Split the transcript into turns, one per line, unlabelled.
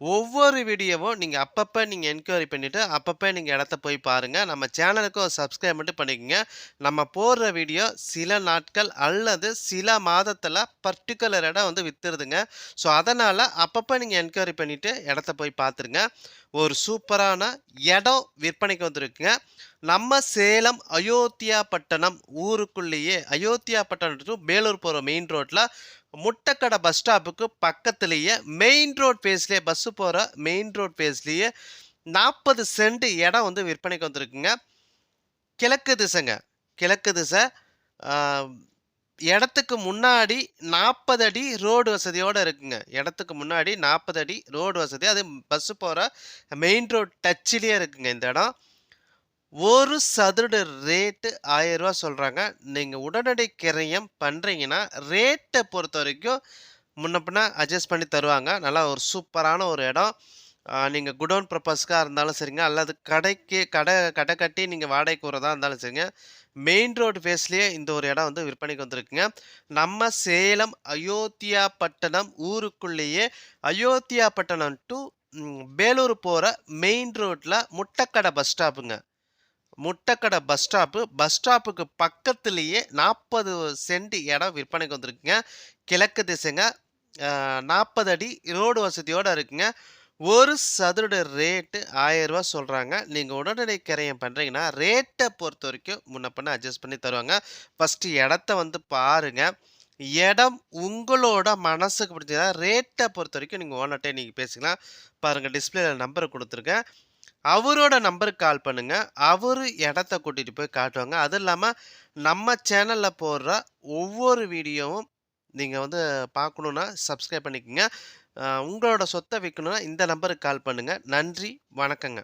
ஒவ்வொரு வீடியோவும் நீங்கள் அப்பப்போ நீங்கள் என்கொயரி பண்ணிவிட்டு அப்பப்போ நீங்கள் இடத்த போய் பாருங்கள் நம்ம சேனலுக்கு சப்ஸ்கிரைப் மட்டும் பண்ணிக்கோங்க. நம்ம போடுற வீடியோ சில நாட்கள் அல்லது சில மாதத்தில் பர்டிகுலர் இடம் வந்து விற்றுருதுங்க ஸோ அதனால் அப்பப்போ நீங்கள் என்கொயரி பண்ணிவிட்டு இடத்த போய் பார்த்துருங்க ஒரு சூப்பரான இடம் விற்பனைக்கு வந்திருக்குங்க. நம்ம சேலம் அயோத்தியா பட்டணம் ஊருக்குள்ளேயே அயோத்தியா பட்டணம் to வேலூர் போகிற மெயின் ரோட்டில் முட்டக்கடை பஸ் ஸ்டாப்புக்கு பக்கத்துலேயே மெயின் ரோட் பேஸ்லேயே பஸ்ஸு போகிற மெயின் ரோட் பேஸ்லேயே நாற்பது சென்ட் இடம் வந்து விற்பனைக்கு வந்திருக்குங்க. கிழக்கு திசைங்க. கிழக்கு திசை இடத்துக்கு முன்னாடி நாற்பது அடி ரோடு வசதியோடு இருக்குங்க. இடத்துக்கு முன்னாடி நாற்பது அடி ரோடு வசதி. அது பஸ்ஸு போகிற மெயின் ரோட் டச்சிலேயே இருக்குங்க இந்த இடம். ஒரு சதுர ரேட்டு ஆயிரம் ரூபா சொல்கிறாங்க நீங்கள் உடனடி கிரயம் பண்ணுறீங்கன்னா ரேட்டை பொறுத்த வரைக்கும் முன்ன பின்ன அட்ஜஸ்ட் பண்ணி தருவாங்க. நல்லா ஒரு சூப்பரான ஒரு இடம். நீங்கள் குடோன் பர்பஸ்க்காக இருந்தாலும் சரிங்க. அல்லது கடைக்கு கடை கடை கட்டி நீங்கள் வாடகைக்கு வரதா இருந்தாலும் சரிங்க. மெயின் ரோடு ஃபேஸ்லேயே இந்த ஒரு இடம் வந்து விற்பனைக்கு வந்திருக்குங்க. நம்ம சேலம் அயோத்தியா பட்டணம் ஊருக்குள்ளேயே அயோத்தியா பட்டணம் டு பேலூர் போகிற மெயின் ரோட்டில் முட்டைக்கடை பஸ் ஸ்டாப்புங்க முட்டைக்கடை பஸ் ஸ்டாப்பு. பஸ் ஸ்டாப்புக்கு பக்கத்துலேயே நாற்பது சென்ட் இடம் விற்பனைக்கு வந்திருக்குங்க. கிழக்கு திசைங்க. நாற்பது அடி ரோடு வசதியோடு இருக்குங்க. ஒரு சதுர ரேட்டு ஆயிரம் ரூபா சொல்கிறாங்க நீங்கள் உடனடி கிரையம் பண்ணுறீங்கன்னா ரேட்டை பொறுத்த வரைக்கும் முன்ன பண்ண அட்ஜஸ்ட் பண்ணி தருவாங்க. ஃபஸ்ட்டு இடத்த வந்து பாருங்கள் இடம் உங்களோட மனசுக்கு பிடிச்சதா ரேட்டை பொறுத்த வரைக்கும் நீங்கள் ஓனர்கிட்டே நீங்கள் பேசிக்கலாம். பாருங்கள் டிஸ்பிளேல நம்பர் கொடுத்துருக்கேன். அவரோட நம்பருக்கு கால் பண்ணுங்க. அவரு இடத்த கூட்டிட்டு போய் காட்டுவாங்க. அதுவும் இல்லாமல் நம்ம சேனலில் போடுற ஒவ்வொரு வீடியோவும் நீங்கள் வந்து பார்க்கணுன்னா சப்ஸ்கிரைப் பண்ணிக்கோங்க. உங்களோட சொத்தை விற்கணுன்னா இந்த நம்பருக்கு கால் பண்ணுங்கள் நன்றி. வணக்கங்க.